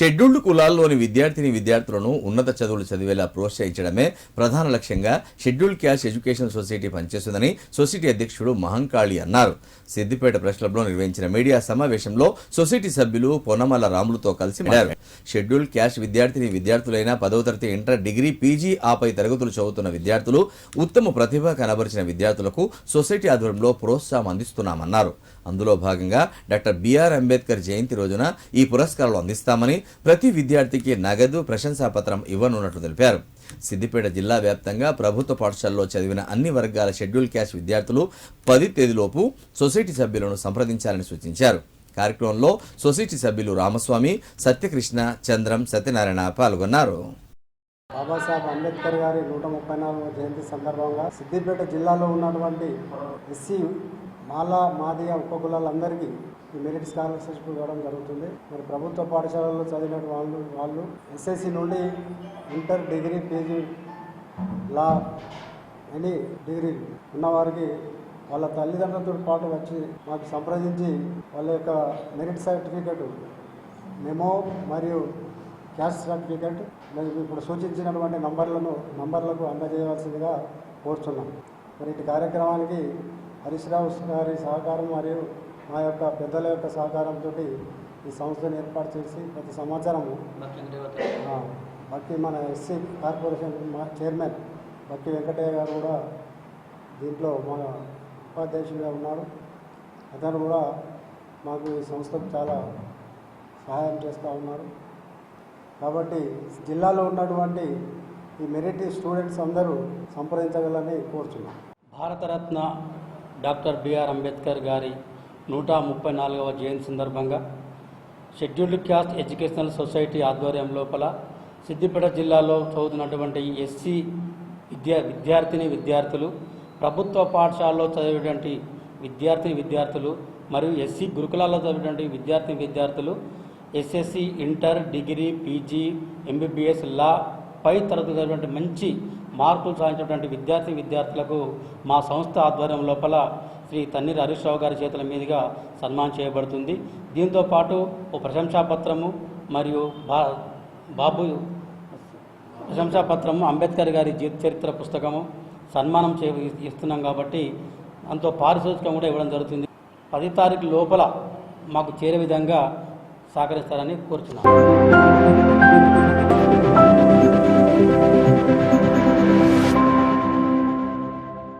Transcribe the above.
Scheduled కులాల్లోని విద్యార్థిని విద్యార్థులను ఉన్నత చదువులు చదివేలా ప్రోత్సహించడమే ప్రధాన లక్ష్యంగా షెడ్యూల్డ్ క్యాష్ ఎడ్యుకేషన్ సొసైటీ పనిచేస్తుందని సొసైటీ అధ్యక్షుడు మహంకాళి అన్నారు. సిద్దిపేట ప్రెస్ క్లబ్లో నిర్వహించిన మీడియా సమావేశంలో సొసైటీ సభ్యులు పొన్నమల్ల రాములతో కలిసి షెడ్యూల్ షెడ్యూల్డ్ క్యాష్ విద్యార్థిని విద్యార్థులైన పదవ తరగతి ఇంటర్ డిగ్రీ పీజీ ఆపై తరగతులు చదువుతున్న విద్యార్థులు ఉత్తమ ప్రతిభ కనబరిచిన విద్యార్థులకు సొసైటీ ఆధ్వర్యంలో ప్రోత్సాహం అందిస్తున్నామన్నారు. అందులో భాగంగా డాక్టర్ బిఆర్ అంబేద్కర్ జయంతి రోజున ఈ పురస్కారాలు అందిస్తామని ప్రతి విద్యార్థికి నగదు ప్రశంసాపత్రం ఇవ్వనున్నట్లు తెలిపారు. సిద్దిపేట జిల్లా వ్యాప్తంగా ప్రభుత్వ పాఠశాలలో చదివిన అన్ని వర్గాల షెడ్యూల్ క్యాస్ట్ విద్యార్థులు పది తేదీలోపు సొసైటీ సభ్యులను సంప్రదించాలని సూచించారు. కార్యక్రమంలో సొసైటీ సభ్యులు రామస్వామి సత్యకృష్ణ చంద్రం సత్యనారాయణ పాల్గొన్నారు. బాబాసాహెబ్ అంబేద్కర్ గారి నూట ముప్పై నాలుగవ జయంతి సందర్భంగా సిద్దిపేట జిల్లాలో ఉన్నటువంటి ఎస్సీ మాలా మాదిగ ఉపకులాలందరికీ ఈ మెరిట్ స్కాలర్షిప్ ఇవ్వడం జరుగుతుంది. మరి ప్రభుత్వ పాఠశాలలో చదివిన వాళ్ళు వాళ్ళు ఎస్ఎస్సి నుండి ఇంటర్ డిగ్రీ పీజీ లా అని డిగ్రీ ఉన్నవారికి వాళ్ళ తల్లిదండ్రులతో పాటు వచ్చి మాకు సంప్రదించి వాళ్ళ యొక్క మెరిట్ సర్టిఫికెట్ మెమో మరియు క్యాస్ట్ సర్టిఫికెట్ మేము ఇప్పుడు సూచించినటువంటి నంబర్లను నంబర్లకు అందజేయవలసిందిగా కోరుతున్నాం. మరి ఇటు కార్యక్రమానికి హరీష్ రావు గారి సహకారం మరియు మా యొక్క పెద్దల యొక్క సహకారంతో ఈ సంస్థను ఏర్పాటు చేసి ప్రతి సంవత్సరము భక్తి బక్కి మన ఎస్సీ కార్పొరేషన్ మా చైర్మన్ బక్కి వెంకటయ్య గారు కూడా దీంట్లో మా ఉపాధ్యక్షుడిగా ఉన్నాడు అతను కూడా మాకు ఈ సంస్థకు చాలా సహాయం చేస్తూ ఉన్నారు. కాబట్టి జిల్లాలో ఉన్నటువంటి ఈ మెరిట్ స్టూడెంట్స్ అందరూ సంప్రదించగలని కోరుచున్నాను భారతరత్న డాక్టర్ బిఆర్ అంబేద్కర్ గారి నూట ముప్పై నాలుగవ జయంతి సందర్భంగా షెడ్యూల్డ్ క్యాస్ట్ ఎడ్యుకేషనల్ సొసైటీ ఆధ్వర్యం లోపల సిద్దిపేట జిల్లాలో చదువుతున్నటువంటి ఎస్సీ విద్యా విద్యార్థిని విద్యార్థులు ప్రభుత్వ పాఠశాలలో చదివేటువంటి విద్యార్థిని విద్యార్థులు మరియు ఎస్సీ గురుకులాల్లో చదివేటువంటి విద్యార్థిని విద్యార్థులు SSC inter degree PG MBBS law పై తరగతి చదివినటువంటి మంచి మార్పులు సాధించినటువంటి విద్యార్థి విద్యార్థులకు మా సంస్థ ఆధ్వర్యం లోపల శ్రీ తన్నీర్ హరీష్ రావు గారి చేతుల మీదుగా సన్మానం చేయబడుతుంది. దీంతో పాటు ఓ ప్రశంసాపత్రము మరియు బా బాబు ప్రశంసాపత్రము అంబేద్కర్ గారి జీవిత చరిత్ర పుస్తకము సన్మానం చే ఇస్తున్నాం కాబట్టి అంతో పారితోషికం కూడా ఇవ్వడం జరుగుతుంది. పది తారీఖు లోపల మాకు చేరే విధంగా సహకరిస్తారని కోరుతున్నాను